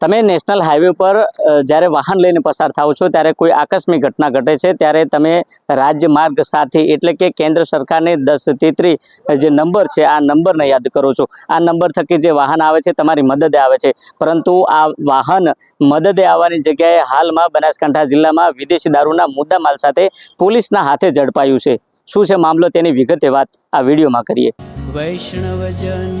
તમે national highway પર જ્યારે વાહન લઈને પસાર થાઓ છો, ત્યારે કોઈ આકસ્મિક ઘટના ઘટે છે? ત્યારે તમે રાજ્ય માર્ગ સાથી, એટલે કે કેન્દ્ર સરકારને દસ તેત્રી જે નંબર છે, આ નંબરને યાદ કરો છો. આ નંબર થકી જે વાહન આવે છે, તમારી મદદે આવે છે. પરંતુ આ વાહન મદદે આવવાની જગ્યાએ હાલમાં બનાસકાંઠા જિલ્લામાં વિદેશી દારૂના મુદ્દામાલ સાથે પોલીસના હાથે ઝડપાયું છે. શું છે મામલો? તેની વિગતે વાત આ વિડીયોમાં કરીએ. વૈષ્ણવજન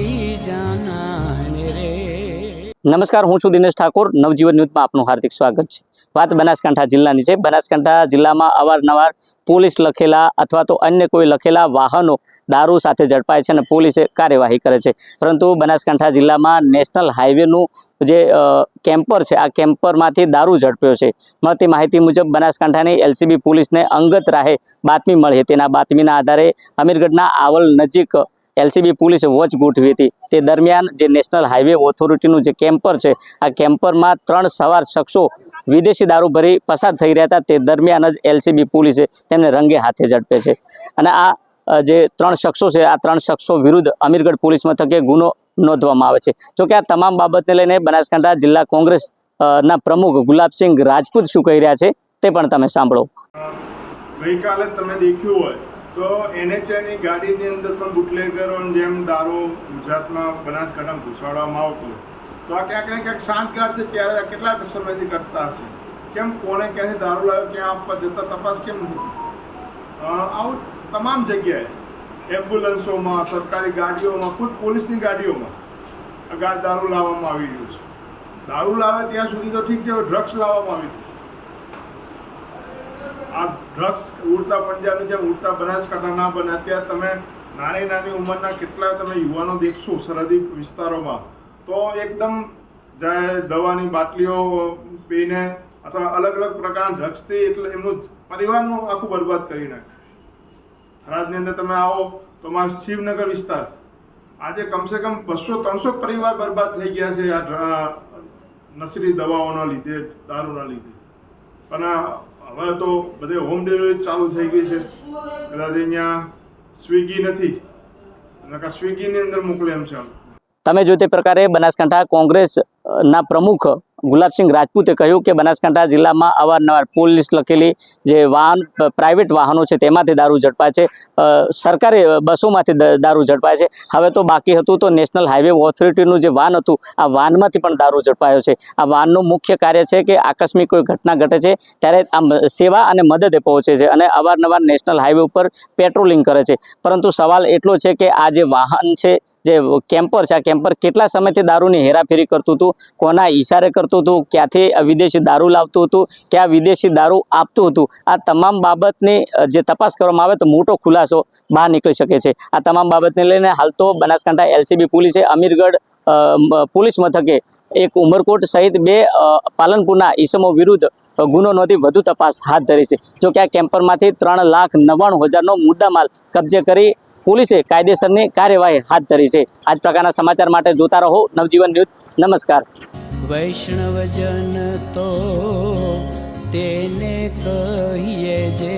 નમસ્કાર, હું છું દિનેશ ઠાકોર. નવજીવન ન્યૂઝમાં આપનું હાર્દિક સ્વાગત છે. વાત બનાસકાંઠા જિલ્લાની છે. બનાસકાંઠા જિલ્લામાં અવારનવાર પોલીસ લખેલા અથવા તો અન્ય કોઈ લખેલા વાહનો દારૂ સાથે ઝડપાય છે અને પોલીસે કાર્યવાહી કરે છે. પરંતુ બનાસકાંઠા જિલ્લામાં નેશનલ હાઈવેનું જે કેમ્પર છે, આ કેમ્પરમાંથી દારૂ ઝડપ્યો છે. મળતી માહિતી મુજબ બનાસકાંઠાની એલસીબી પોલીસને અંગત રાહે બાતમી મળી હતી. બાતમીના આધારે અમીરગઢના આવલ નજીક એલસીબી પોલીસે વોચ ગોઠવી હતી. તે દરમિયાન જે નેશનલ હાઈવે ઓથોરિટીનું જે કેમ્પર છે, આ કેમ્પરમાં ત્રણ સવાર શખ્સો વિદેશી દારૂ ભરી પસાર થઈ રહ્યા હતા. તે દરમિયાન જ એલસીબી પોલીસે તેમને રંગે હાથે ઝડપે છે. અને આ જે ત્રણ શખ્સો છે, આ ત્રણ શખ્સો વિરુદ્ધ અમીરગઢ પોલીસ મથકે ગુનો નોંધવામાં આવે છે. જોકે આ તમામ બાબતને લઈને બનાસકાંઠા જિલ્લા કોંગ્રેસ ના પ્રમુખ ગુલાબસિંહ રાજપૂત શું કહી રહ્યા છે તે પણ તમે સાંભળો. ગઈકાલે તમે દેખ્યું હોય તો એનએચઆઈની ગાડીની અંદર પણ બુટલેગરોની જેમ દારૂ ગુજરાતમાં બનાસકાંઠામાં ઘૂસાડવામાં આવતો તો આ ક્યાંક ને ક્યાંક શાંતગાર છે, ત્યારે આ કેટલા સમયથી કરતા હશે? કેમ કોને ક્યાંથી દારૂ લાવ્યો, ક્યાં આપવા જતા, તપાસ કેમ નથી આવું તમામ જગ્યાએ એમ્બ્યુલન્સોમાં, સરકારી ગાડીઓમાં, ખુદ પોલીસની ગાડીઓમાં દારૂ લાવવામાં આવી રહ્યું છે. દારૂ લાવે ત્યાં સુધી તો ઠીક છે, હવે ડ્રગ્સ લાવવામાં આવી આ ડ્રગ્સ ઉડતા પંજાબની જેમ ઉડતા બનાસકાંઠા ના બને. અત્યારે તમે નાની નાની ઉંમરના કેટલા તમે યુવાનો દેખશો સરહદી વિસ્તારોમાં. તો એકદમ જાય દવાની બાટલીઓ પીને અથવા અલગ અલગ પ્રકારના ડ્રગ્સથી એટલે એમનું પરિવારનું આખું બરબાદ કરી નાખે થરાદની અંદર તમે આવો તો મારા શિવનગર વિસ્તાર. આજે કમસે કમ બસો ત્રણસો પરિવાર બરબાદ થઈ ગયા છે આ નશીલી દવાઓના લીધે, દારૂના લીધે. પણ હવે તો બધે હોમ ડિલિવરી ચાલુ થઈ ગઈ છે. કદાચ અહીંયા સ્વિગી નથી. સ્વિગીની અંદર મોકલે એમ છે તમે જો તે પ્રકારે બનાસકાંઠા કોંગ્રેસના પ્રમુખ ગુલાબસિંહ રાજપૂતે કહ્યું કે બનાસકાંઠા જિલ્લામાં અવારનવાર પોલીસ લખેલી જે વાહન પ્રાઇવેટ વાહનો છે તેમાંથી દારૂ ઝડપાય છે. સરકારી બસોમાંથી દારૂ ઝડપાય છે. હવે તો બાકી હતું તો નેશનલ હાઈવે ઓથોરિટીનું જે વાહન હતું, આ વાહનમાંથી પણ દારૂ ઝડપાયો છે. આ વાહનનું મુખ્ય કાર્ય છે કે આકસ્મિક કોઈ ઘટના ઘટે છે, ત્યારે આ સેવા અને મદદે પહોંચે છે અને અવારનવાર નેશનલ હાઈવે ઉપર પેટ્રોલિંગ કરે છે. પરંતુ સવાલ એટલો છે કે આ જે વાહન છે જે કેમ્પર છે, આ કેમ્પર કેટલા સમયથી દારૂની હેરાફેરી કરતું હતું, કોના ઈશારે કરતું હતું, ક્યાંથી વિદેશી દારૂ લાવતું હતું, ક્યાં વિદેશી દારૂ આપતું હતું, આ તમામ બાબતની જે તપાસ કરવામાં આવે તો મોટો ખુલાસો બહાર નીકળી શકે છે. આ તમામ બાબતને લઈને હાલ તો બનાસકાંઠા એલસીબી પોલીસે અમીરગઢ પોલીસ મથકે એક ઉમરકોટ સહિત બે પાલનપુરના ઈસમો વિરુદ્ધ ગુનો નોંધી વધુ તપાસ હાથ ધરી છે. જો કે આ કેમ્પરમાંથી ત્રણ લાખ નવ્વાણું હજારનો મુદ્દામાલ કબજે કરી પોલીસે કાયદેસરની કાર્યવાહી હાથ ધરી છે. આ જ પ્રકારના સમાચાર માટે જોતા રહો નવજીવન ન્યૂઝ. નમસ્કાર. વૈષ્ણવજન તો તેને કહીએ જે